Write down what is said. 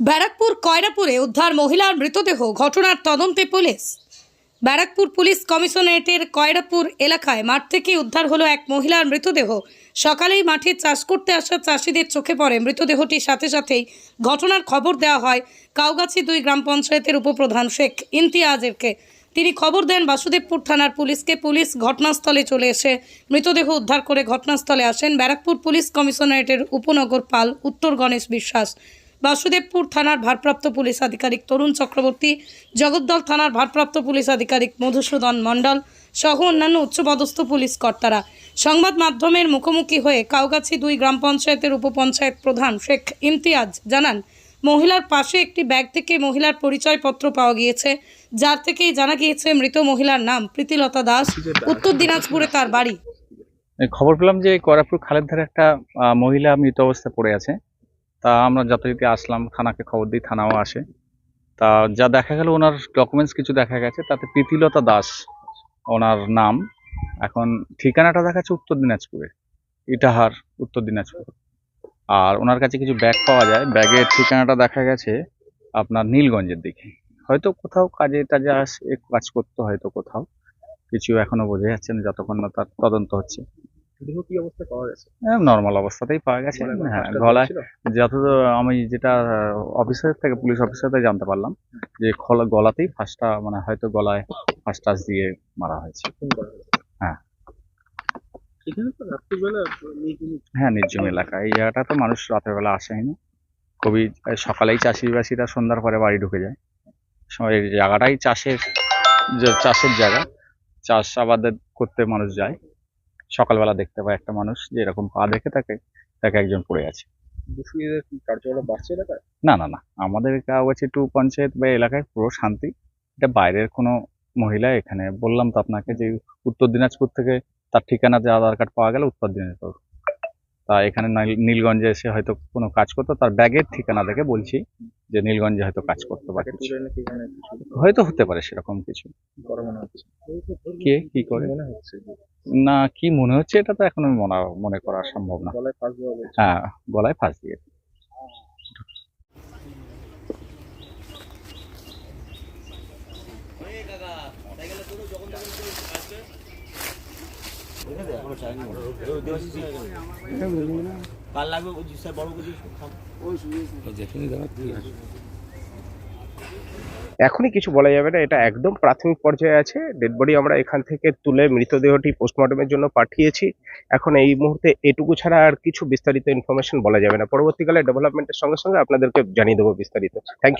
ব্যারাকপুর কয়রাপুরে উদ্ধার মহিলার মৃতদেহ, ঘটনার তদন্তে পুলিশ। ব্যারাকপুর পুলিশ কমিশনারেটের কয়রাপুর এলাকায় মাঠ থেকে উদ্ধার হলো এক মহিলার মৃতদেহ। সকালেই মাঠে চাষ করতে আসা চাষিদের চোখে পড়ে মৃতদেহটির সাথে সাথেই ঘটনার খবর দেওয়া হয় কাউগাছি দুই গ্রাম পঞ্চায়েতের উপপ্রধান শেখ ইমতিয়াজেরকে। তিনি খবর দেন, বাসুদেবপুর থানার পুলিশকে পুলিশ ঘটনাস্থলে চলে এসে মৃতদেহ উদ্ধার করে ঘটনাস্থলে আসেন ব্যারাকপুর পুলিশ কমিশনারেটের উপনগর পাল উত্তর গণেশ বিশ্বাস। বাসুদেবপুর থানার ভারপ্রাপ্ত পুলিশ আধিকারিক তরুণ চক্রবর্তী, জগদ্দল থানার ভারপ্রাপ্ত পুলিশ আধিকারিক মধুসূদন মণ্ডল সহ অন্যান্য উচ্চপদস্থ পুলিশ কর্তারা। সংবাদ মাধ্যমের মুখোমুখি হয়ে কাউগাছি দুই গ্রাম পঞ্চায়েতের উপপঞ্চায়েত প্রধান শেখ ইমতিয়াজ জানান, মহিলার পাশে একটি ব্যাগ থেকে মহিলার পরিচয়পত্র পাওয়া গিয়েছে, যার থেকেই জানা গিয়েছে মৃত মহিলার নাম প্রীতিলতা দাস, উত্তর দিনাজপুরে তার বাড়ি। খবর পেলাম যে করাপুর খালের ধারে একটা মহিলা মৃত অবস্থায় পড়ে আছে। তা আমরা যথারীতি আসলাম, থানাকে খবর দিই, থানাও আসে। তা যা দেখা গেল ওনার ডকুমেন্টস কিছু দেখা গেছে, তাতে প্রীতিলতা দাস ওনার নাম। এখন ঠিকানাটা দেখাচ্ছে উত্তর দিনাজপুরে, ইটাহার, উত্তর দিনাজপুর। আর ওনার কাছে কিছু ব্যাগ পাওয়া যায়, ব্যাগের ঠিকানাটা দেখা গেছে আপনার নীলগঞ্জের দিকে। হয়তো কোথাও কাজে টাজে আসে কাজ করতে হয়তো কোথাও। কিছু এখনও বোঝা যাচ্ছে না, যতক্ষণ না তার তদন্ত হচ্ছে। দেহ কি অবস্থা পাওয়া গেছে? নর্মাল অবস্থাতেই পাওয়া গেছে। হ্যাঁ গলায় যতদূর আমি যেটা অফিসার থেকে পুলিশ অফিসার থেকে জানতে পারলাম যে গলাতেই ফার্স্টটা মানে হয়তো গলায় ফার্স্ট টাচ দিয়ে মারা হয়েছে। হ্যাঁ। হ্যাঁ নির্জন এলাকা। এই জায়গাটা তো মানুষ রাতের বেলা আসেই না খুবই সকালেই চাষিবাসীরা সন্ধ্যার পরে বাড়ি ঢুকে যায়। এই জায়গাটাই চাষের যে চাষের জায়গা চাষ আবাদ করতে মানুষ যায়। সকালবেলা দেখতে পায় একটা মানুষ যে এরকম পা দেখে থাকে তাকে একজন পড়ে আছে। দুষ্কৃতীদের কার্যকলাপ বাড়ছে এলাকায়? না না না। আমাদের কাগজে টু পঞ্চায়েত বা এলাকায় পুরো শান্তি। এটা বাইরের কোনো মহিলা এখানে। বললাম তো আপনাকে যে উত্তর দিনাজপুর থেকে তার ঠিকানা যে আধার কার্ড পাওয়া গেল উত্তর দিনাজপুর। তা এখানে নীল- নীলগঞ্জে এসে হয়তো কোনো কাজ করতো। তার ব্যাগের ঠিকানা দেখে বলছি যে নীলগঞ্জে হয়তো কাজ করতে পারে কিছু। হয়তো হতে পারে সেরকম কিছু। কে কি করে? মনে হচ্ছে না কি মনে হচ্ছে এটা তো এখন মনে মনে করা সম্ভব না। হ্যাঁ গলায় ফাঁস দিয়ে। কাল লাগবে বড় বুঝিস এখনই কিছু বলা যাবে না, এটা একদম প্রাথমিক পর্যায়ে আছে। ডেড বডি আমরা এখান থেকে তুলে মৃতদেহটি পোস্টমর্টমের জন্য পাঠিয়েছি। এখন এই মুহূর্তে এটুকু ছাড়া আর কিছু বিস্তারিত ইনফরমেশন বলা যাবে না। পরবর্তীকালে ডেভেলপমেন্টের সঙ্গে সঙ্গে আপনাদেরকে জানিয়ে দেবো বিস্তারিত। Thank you